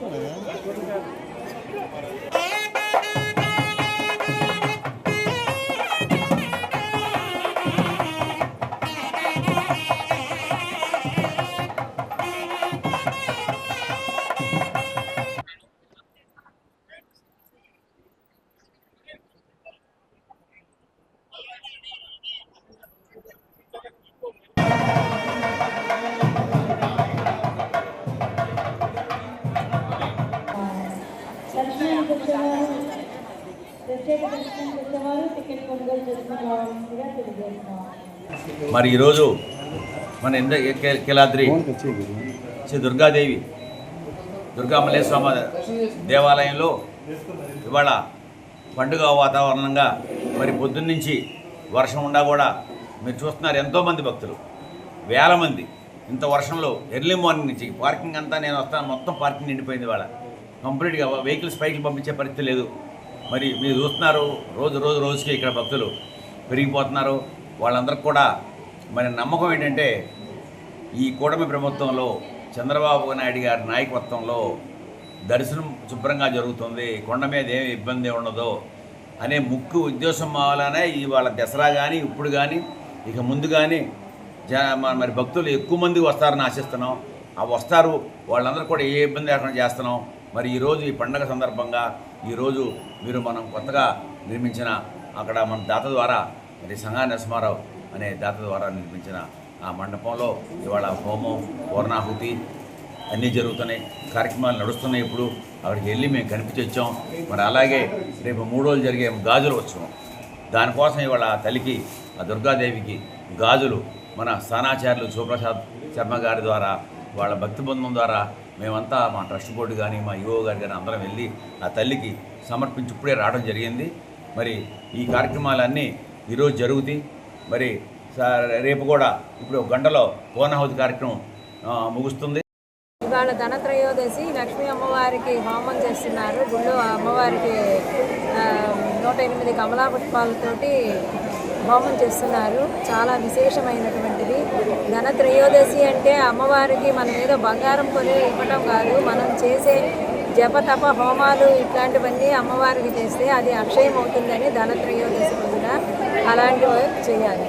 Né? É. ప్రత్యేక టికెట్ కొనుగోలు చేసుకుని రావాల్సిందిగా తెలియజేస్తున్నాం మరి ఈరోజు మన ఇంద కే- కేలాద్రి శ్రీ దుర్గాదేవి దుర్గామల్లేశ్వరమ దేవాలయంలో ఇవాళ పండుగ వాతావరణంగా మరి పొద్దున్నుంచి వర్షం ఉండా కూడా మీరు చూస్తున్నారు ఎంతోమంది భక్తులు వేల మంది. ఇంత వర్షంలో ఎర్లీ మార్నింగ్ నుంచి పార్కింగ్ అంతా నేను వస్తాను మొత్తం పార్కింగ్ నిండిపోయింది ఇవాళ. కంప్లీట్గా వెహికల్స్ పైకి పంపించే పరిస్థితి లేదు. మరి మీరు చూస్తున్నారు రోజు రోజు రోజుకి ఇక్కడ భక్తులు పెరిగిపోతున్నారు. వాళ్ళందరికీ కూడా మరి నమ్మకం ఏంటంటే ఈ కూటమి ప్రభుత్వంలో చంద్రబాబు నాయుడు గారి నాయకత్వంలో దర్శనం శుభ్రంగా జరుగుతుంది. కొండ మీద ఏమి ఇబ్బంది ఉండదు అనే ముక్కు ఉద్దేశం వల్లనే ఇవాళ దసరా కానీ ఇప్పుడు కానీ ఇక ముందు కానీ జ మరి భక్తులు ఎక్కువ మంది వస్తారని ఆశిస్తున్నాం. ఆ వస్తారు వాళ్ళందరూ కూడా ఏ ఇబ్బంది లేకుండా చేస్తున్నాం. మరి ఈరోజు ఈ పండగ సందర్భంగా ఈరోజు మీరు మనం కొత్తగా నిర్మించిన అక్కడ మన దాత ద్వారా మరి సంఘా నరసింహారావు అనే దాత ద్వారా నిర్మించిన ఆ మండపంలో ఇవాళ హోమం పూర్ణాహుతి అన్నీ జరుగుతున్నాయి. కార్యక్రమాలు నడుస్తున్నాయి ఇప్పుడు. అక్కడికి వెళ్ళి మేము కనిపించి వచ్చాం. మరి అలాగే రేపు మూడు రోజులు జరిగే గాజులు ఉత్సవం. దానికోసం ఇవాళ తల్లికి ఆ దుర్గాదేవికి గాజులు మన స్థానాచార్యులు సుప్రసాద్ శర్మ గారి ద్వారా వాళ్ళ భక్తి బృందం ద్వారా మేమంతా మా ట్రస్ట్ బోర్డు కానీ మా ఈఓ గారు కానీ అందరం వెళ్ళి ఆ తల్లికి సమర్పించి ఇప్పుడే రావడం జరిగింది. మరి ఈ కార్యక్రమాలన్నీ ఈరోజు జరుగుతాయి. మరి స- రేపు కూడా ఇప్పుడు ఒక గంటలో పూర్ణాహుతి కార్యక్రమం ముగుస్తుంది. ఇవాళ ధనత్రయోదశి లక్ష్మీ అమ్మవారికి హోమం చేస్తున్నారు. గుళ్ళు అమ్మవారికి నూట ఎనిమిది కమలా పుష్పాలతోటి హోమం చేస్తున్నారు. చాలా విశేషమైనటువంటిది. ధనత్రయోదశి అంటే అమ్మవారికి మన మీద బంగారం కొని ఇవ్వటం కాదు. మనం చేసే జప తప హోమాలు ఇట్లాంటివన్నీ అమ్మవారికి చేస్తే అది అక్షయం అవుతుందని ధనత్రయోదశి రోజున అలాంటివి చేయాలి.